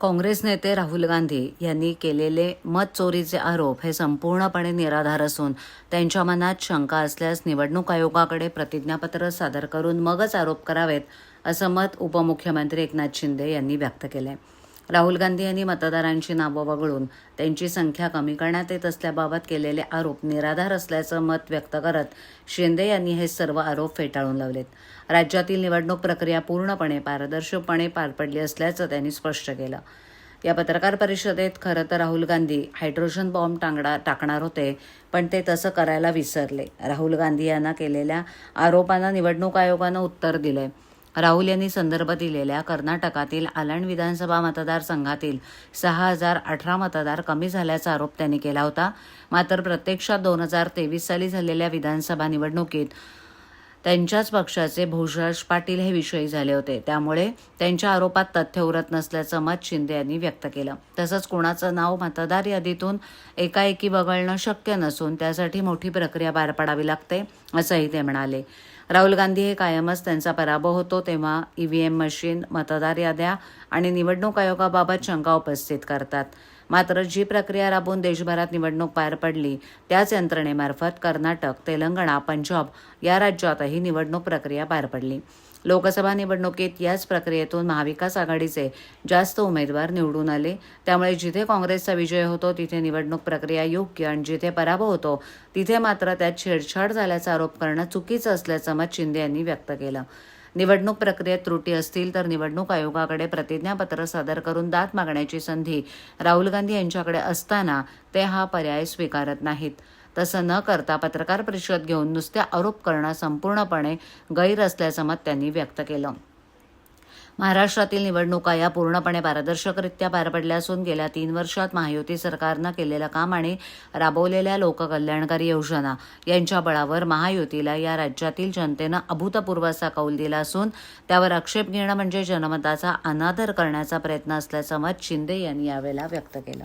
काँग्रेस नेते राहुल गांधी यांनी केलेले मत चोरीचे आरोप हे संपूर्णपणे निराधार असून त्यांच्या मनात शंका असल्यास निवडणूक आयोगाकडे प्रतिज्ञापत्र सादर करून मगच आरोप करावेत असं मत उपमुख्यमंत्री एकनाथ शिंदे यांनी व्यक्त केलं आहे राहुल गांधी यांनी मतदारांची नावं वगळून त्यांची संख्या कमी करण्यात येत असल्याबाबत केलेले आरोप निराधार असल्याचं मत व्यक्त करत शिंदे यांनी हे सर्व आरोप फेटाळून लावलेत. राज्यातील निवडणूक प्रक्रिया पूर्णपणे पारदर्शकपणे पार पडली असल्याचं त्यांनी स्पष्ट केलं. या पत्रकार परिषदेत खरं तर राहुल गांधी हायड्रोजन बॉम्ब टांगडा टाकणार होते पण ते तसं करायला विसरले. राहुल गांधी यांना केलेल्या आरोपांना निवडणूक आयोगानं उत्तर दिलंय. राहुल यांनी संदर्भ दिलेल्या कर्नाटकातील आलण विधानसभा मतदारसंघातील सहा हजार अठरा मतदार कमी झाल्याचा आरोप त्यांनी केला होता. मात्र प्रत्यक्षात दोन हजार तेवीस साली झालेल्या विधानसभा निवडणुकीत त्यांच्याच पक्षाचे भोजराज पाटील हे विषयी झाले होते. त्यामुळे त्यांच्या आरोपात तथ्य उरत नसल्याचं मत शिंदे यांनी व्यक्त केलं. तसंच कोणाचं नाव मतदार यादीतून एकाएकी वगळणं शक्य नसून त्यासाठी मोठी प्रक्रिया पार पाडावी लागते असंही ते म्हणाले. राहुल गांधी हे कायमच त्यांचा पराभव होतो तेव्हा ईव्हीएम मशीन मतदार याद्या आणि निवडणूक आयोगाबाबत शंका उपस्थित करतात. मात्र जी प्रक्रिया राबवून देशभरात निवडणूक पार पडली त्याच यंत्रणेमार्फत कर्नाटक तेलंगणा पंजाब या राज्यातही निवडणूक प्रक्रिया पार पडली. लोकसभा निवडणुकीत याच प्रक्रियेतून महाविकास आघाडीचे जास्त उमेदवार निवडून आले. त्यामुळे जिथे काँग्रेसचा विजय होतो तिथे निवडणूक प्रक्रिया योग्य आणि जिथे पराभव होतो तिथे मात्र त्यात छेडछाड झाल्याचा आरोप करणं चुकीचं असल्याचं मत शिंदे यांनी व्यक्त केलं. निवडणूक प्रक्रियेत त्रुटी असतील तर निवडणूक आयोगाकडे प्रतिज्ञापत्र सादर करून दाद मागण्याची संधी राहुल गांधी यांच्याकडे असताना ते हा पर्याय स्वीकारत नाहीत. तसं न करता पत्रकार परिषद घेऊन नुसत्या आरोप करणं संपूर्णपणे गैर असल्याचं मत त्यांनी व्यक्त केलं. महाराष्ट्रातील निवडणुका या पूर्णपणे पारदर्शकरित्या पार पडल्या असून गेल्या तीन वर्षात महायुती सरकारनं केलेलं काम आणि राबवलेल्या लोककल्याणकारी योजना यांच्या बळावर महायुतीला या राज्यातील जनतेनं अभूतपूर्व असा कौल दिला असून त्यावर आक्षेप घेणं म्हणजे जनमताचा अनादर करण्याचा प्रयत्न असल्याचं मत शिंदे यांनी यावेळेला व्यक्त केलं.